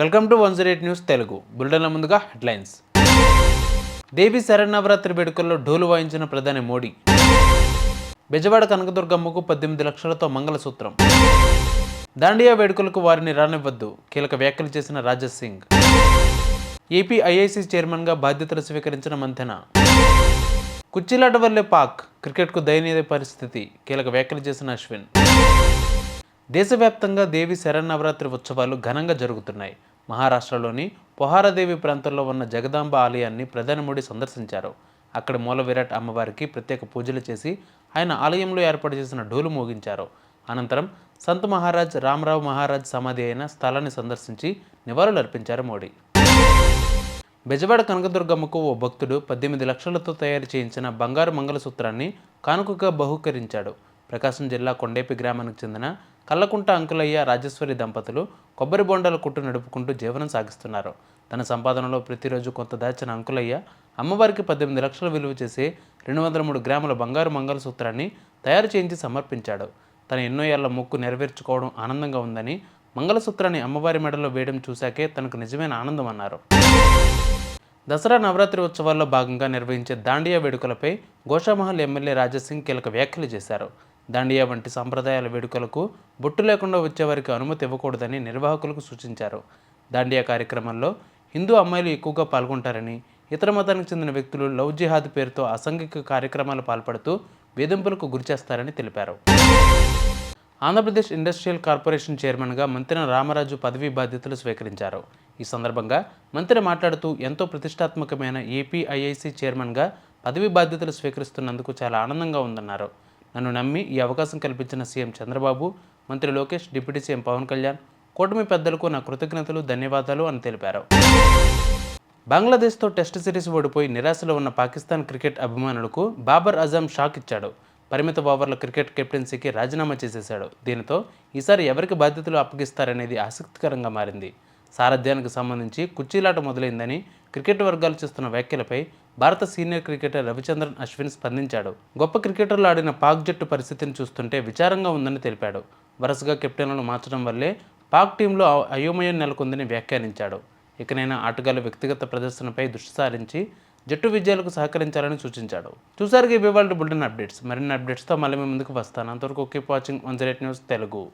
Welcome to one zero eight news Telugu. బులెటిన్ల ముందుగా headlines. దేవి శరణవరాత్రి వేడుకల్లో డోలు వాయించిన ప్రధాని మోడీ. బెజవాడ కనకదుర్గమ్మకు పద్దెనిమిది లక్షలతో మంగళసూత్రం. దాండియా వేడుకలకు వారిని రానివ్వద్దు. కీలక వ్యాఖ్యలు చేసిన రాజేష్ సింగ్. ఏపీ ఐఐసీ చైర్మన్గా బాధ్యతలు స్వీకరించిన మంతెన. కుర్చీలాట వల్లే పాక్ క్రికెట్కు దయనీయ పరిస్థితి. కీలక వ్యాఖ్యలు చేసిన అశ్విన్. దేశవ్యాప్తంగా దేవి శరన్నవరాత్రి ఉత్సవాలు ఘనంగా జరుగుతున్నాయి. మహారాష్ట్రలోని పొహారదేవి ప్రాంతంలో ఉన్న జగదాంబ ఆలయాన్ని ప్రధాని మోడీ సందర్శించారు. అక్కడ మూల విరాట్ అమ్మవారికి ప్రత్యేక పూజలు చేసి ఆయన ఆలయంలో ఏర్పాటు చేసిన డోలు మోగించారు. అనంతరం సంత్ మహారాజ్ రామరావు మహారాజ్ సమాధి అయిన స్థలాన్ని సందర్శించి నివాళులర్పించారు మోడీ. బెజవాడ కనకదుర్గమ్మకు ఓ భక్తుడు పద్దెనిమిది లక్షలతో తయారు చేయించిన బంగారు మంగళసూత్రాన్ని కానుకగా బహూకరించాడు. ప్రకాశం జిల్లా కొండేపి గ్రామానికి చెందిన కల్లకుంట అంకులయ్య రాజేశ్వరి దంపతులు కొబ్బరి బొండాల కుట్టు నడుపుకుంటూ జీవనం సాగిస్తున్నారు. తన సంపాదనలో ప్రతిరోజు కొంత దాచిన అంకులయ్య అమ్మవారికి పద్దెనిమిది లక్షలు విలువ చేసే రెండు వందల మూడు గ్రాముల బంగారు మంగళసూత్రాన్ని తయారు చేయించి సమర్పించాడు. తన ఎన్నో ఏళ్ళ మొక్కు నెరవేర్చుకోవడం ఆనందంగా ఉందని మంగళసూత్రాన్ని అమ్మవారి మెడలో వేయడం చూశాకే తనకు నిజమైన ఆనందం అన్నారు. దసరా నవరాత్రి ఉత్సవాల్లో భాగంగా నిర్వహించే దాండియా వేడుకలపై గోషామహల్ ఎమ్మెల్యే రాజసింగ్ కీలక వ్యాఖ్యలు చేశారు. దాండియా వంటి సాంప్రదాయాల వేడుకలకు బొట్టు లేకుండా వచ్చేవారికి అనుమతి ఇవ్వకూడదని నిర్వాహకులకు సూచించారు. దాండియా కార్యక్రమంలో హిందూ అమ్మాయిలు ఎక్కువగా పాల్గొంటారని ఇతర మతానికి చెందిన వ్యక్తులు లవ్ జిహాద్ పేరుతో అసాంఘిక కార్యక్రమాలు పాల్పడుతూ వేధింపులకు గురిచేస్తారని తెలిపారు. ఆంధ్రప్రదేశ్ ఇండస్ట్రియల్ కార్పొరేషన్ చైర్మన్గా మంత్రి రామరాజు పదవీ బాధ్యతలు స్వీకరించారు. ఈ సందర్భంగా మంత్రి మాట్లాడుతూ ఎంతో ప్రతిష్టాత్మకమైన ఏపీఐఐసి చైర్మన్గా పదవీ బాధ్యతలు స్వీకరిస్తున్నందుకు చాలా ఆనందంగా ఉందన్నారు. నన్ను నమ్మి ఈ అవకాశం కల్పించిన సీఎం చంద్రబాబు మంత్రి లోకేష్ డిప్యూటీ సీఎం పవన్ కళ్యాణ్ కూటమి పెద్దలకు నా కృతజ్ఞతలు ధన్యవాదాలు అని తెలిపారు. బంగ్లాదేశ్తో టెస్ట్ సిరీస్ ఓడిపోయి నిరాశలో ఉన్న పాకిస్తాన్ క్రికెట్ అభిమానులకు బాబర్ అజం షాక్ ఇచ్చాడు. పరిమిత ఓవర్ల క్రికెట్ కెప్టెన్సీకి రాజీనామా చేసేశాడు. దీనితో ఈసారి ఎవరికి బాధ్యతలు అప్పగిస్తారనేది ఆసక్తికరంగా మారింది. సారథ్యానికి సంబంధించి కుర్చీలాట మొదలైందని క్రికెట్ వర్గాలు చేస్తున్న వ్యాఖ్యలపై భారత సీనియర్ క్రికెటర్ రవిచంద్రన్ అశ్విన్ స్పందించాడు. గొప్ప క్రికెటర్లు ఆడిన పాక్ జట్టు పరిస్థితిని చూస్తుంటే విచారంగా ఉందని తెలిపాడు. వరుసగా కెప్టెన్లను మార్చడం వల్లే పాక్ టీంలో అయోమయం నెలకొందని వ్యాఖ్యానించాడు. ఇకనైనా ఆటగాళ్ళ వ్యక్తిగత ప్రదర్శనపై దృష్టి సారించి జట్టు విజయాలకు సహకరించాలని సూచించాడు. చూసారుగా ఇవి వాళ్ళ అప్డేట్స్. మరిన్ని అప్డేట్స్తో మళ్ళీ మీ ముందుకు వస్తాను. అంతవరకు keep watching one zero news Telugu.